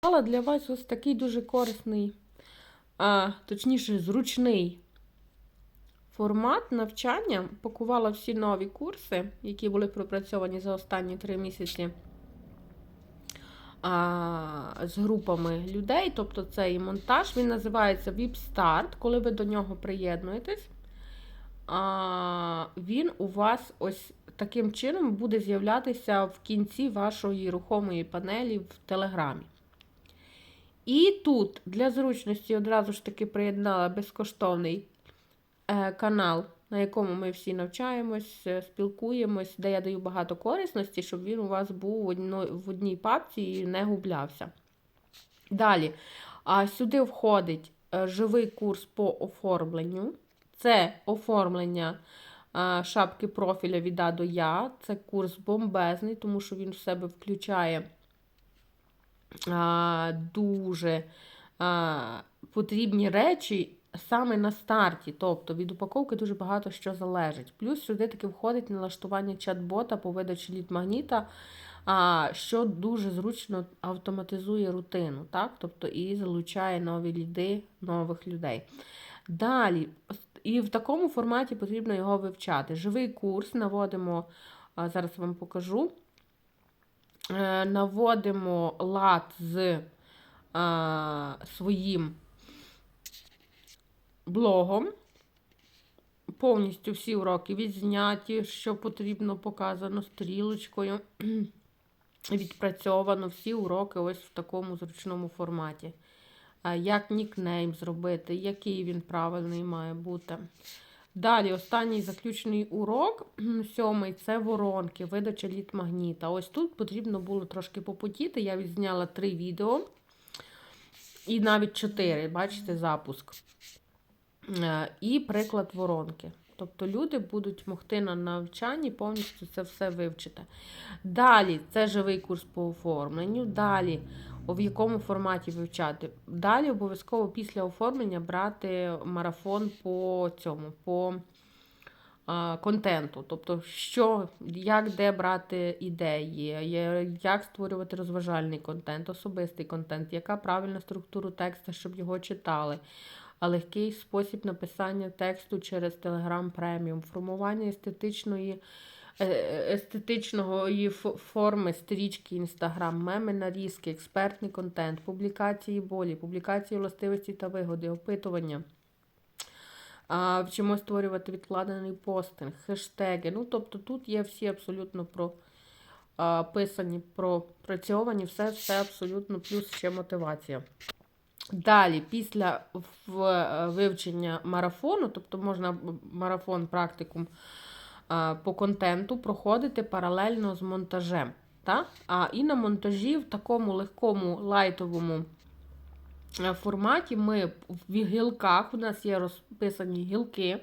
підготувала для вас ось такий дуже корисний, а, точніше, зручний формат навчання. Пакувала всі нові курси, які були пропрацьовані за останні три місяці а, з групами людей. Тобто це і монтаж. Він називається Start. Коли ви до нього приєднуєтесь, а, він у вас ось таким чином буде з'являтися в кінці вашої рухомої панелі в Телеграмі. І тут для зручності одразу ж таки приєднала безкоштовний е, канал, на якому ми всі навчаємось, е, спілкуємось, де я даю багато корисності, щоб він у вас був в, одній папці і не гублявся. Далі, а сюди входить е, живий курс по оформленню. Це оформлення шапки профіля від А до Я. Це курс бомбезний, тому що він в себе включає а, дуже а, потрібні речі саме на старті. Тобто від упаковки дуже багато що залежить. Плюс сюди таки входить налаштування чат-бота по видачі лід-магніта, а, що дуже зручно автоматизує рутину, так? тобто і залучає нові ліди нових людей. Далі, і в такому форматі потрібно його вивчати. Живий курс наводимо, зараз вам покажу. Е, наводимо лад з а, своїм блогом. Повністю всі уроки відзняті, що потрібно, показано стрілочкою. Відпрацьовано всі уроки ось в такому зручному форматі. Як нікнейм зробити, який він правильний має бути. Далі, останній заключний урок, сьомий це воронки, видача літмагніта. Ось тут потрібно було трошки попотіти. Я відзняла три відео і навіть чотири, бачите, запуск. Е, І приклад воронки. Тобто люди будуть могти на навчанні повністю це все вивчити. Далі це живий курс по оформленню. Далі, в якому форматі вивчати. Далі обов'язково після оформлення брати марафон по цьому, по контенту. Тобто, що, як де брати ідеї, як створювати розважальний контент, особистий контент, яка правильна структура тексту, щоб його читали а легкий спосіб написання тексту через Telegram Premium, формування естетичної. Е, Естетичної форми стрічки Instagram, меми нарізки, експертний контент, публікації болі, публікації властивості та вигоди, опитування. А, Вчимо створювати відкладений постинг, хештеги. Ну, тобто тут є всі абсолютно прописані, пропрацьовані, все, все абсолютно, плюс ще мотивація. Далі, після е, вивчення марафону, тобто можна марафон практикум по контенту проходити паралельно з монтажем. Та? А І на монтажі в такому легкому лайтовому е, форматі ми в гілках, у нас є розписані гілки.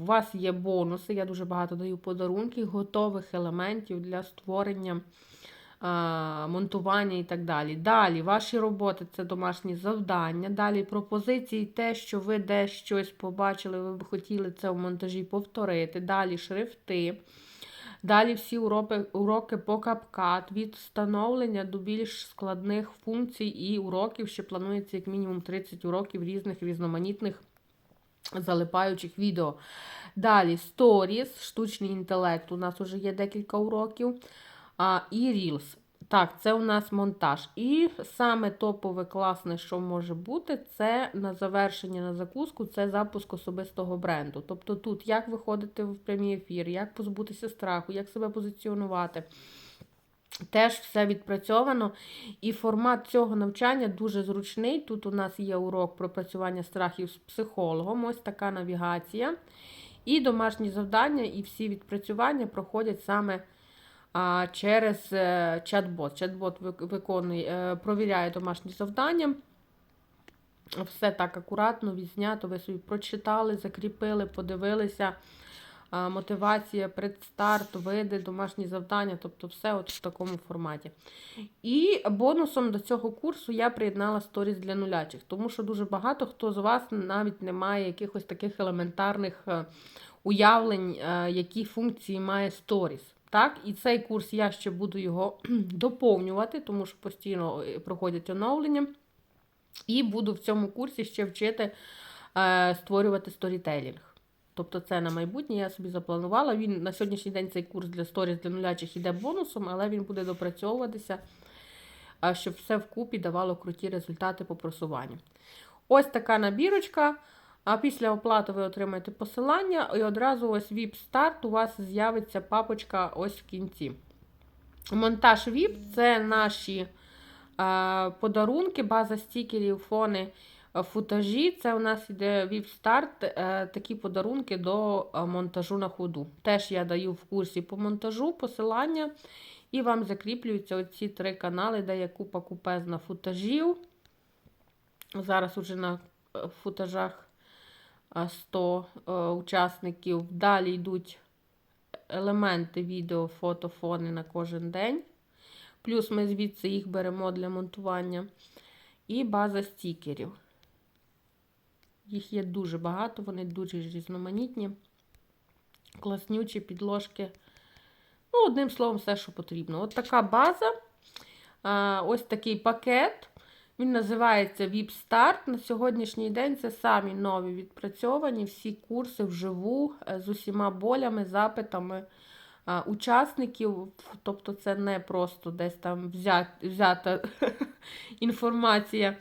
У вас є бонуси, я дуже багато даю подарунків, готових елементів для створення монтування і так далі. Далі, ваші роботи це домашні завдання. Далі пропозиції, те, що ви десь щось побачили, ви б хотіли це в монтажі повторити. Далі шрифти. Далі всі уроки уроки по CapCut, від встановлення до більш складних функцій і уроків, що планується як мінімум 30 уроків різних різноманітних залипаючих відео. Далі Stories, штучний інтелект. У нас вже є декілька уроків а, і Reels. Так, це у нас монтаж. І саме топове класне, що може бути, це на завершення на закуску, це запуск особистого бренду. Тобто тут як виходити в прямий ефір, як позбутися страху, як себе позиціонувати. Теж все відпрацьовано. І формат цього навчання дуже зручний. Тут у нас є урок пропрацювання страхів з психологом, ось така навігація. І домашні завдання, і всі відпрацювання проходять саме через е, чат-бот. Чат-бот виконує, е, провіряє домашні завдання. Все так акуратно, відзнято, ви собі прочитали, закріпили, подивилися. Мотивація, предстарт, види, домашні завдання, тобто все от в такому форматі. І бонусом до цього курсу я приєднала сторіс для нулячих, тому що дуже багато хто з вас навіть не має якихось таких елементарних е, уявлень, які функції має сторіс. Так, і цей курс я ще буду його доповнювати, тому що постійно е, проходять оновлення. І буду в цьому курсі ще вчити е, створювати сторітелінг. Тобто це на майбутнє я собі запланувала. Він на сьогоднішній день цей курс для сторіс для нулячих іде бонусом, але він буде допрацьовуватися, щоб все вкупі давало круті результати по просуванню. Ось така набірочка. А після оплати ви отримаєте посилання, і одразу ось VIP Start у вас з'явиться папочка ось в кінці. Монтаж VIP це наші е, подарунки, база стікерів, фони, е, футажі. Це у нас іде VIP Start, е, такі подарунки до е, монтажу на ходу. Теж я даю в курсі по монтажу посилання, і вам закріплюються оці три канали, де є купа купезна футажів. Зараз уже на е, футажах 100 е, учасників. Далі йдуть елементи відео, фото, фони на кожен день. Плюс ми звідси їх беремо для монтування. І база стікерів. Їх є дуже багато, вони дуже різноманітні, класнючі підложки. Ну, одним словом, все, що потрібно. От така база. Ось такий пакет. Він називається VIP Start. На сьогоднішній день це самі нові відпрацьовані, всі курси вживу е, з усіма болями, запитами е, учасників. Тобто це не просто десь там взят, взята інформація.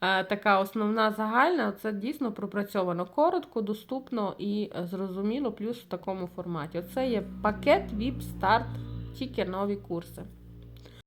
е, Така основна загальна, це дійсно пропрацьовано коротко, доступно і зрозуміло, плюс в такому форматі. Оце є пакет VIP Start, тільки нові курси.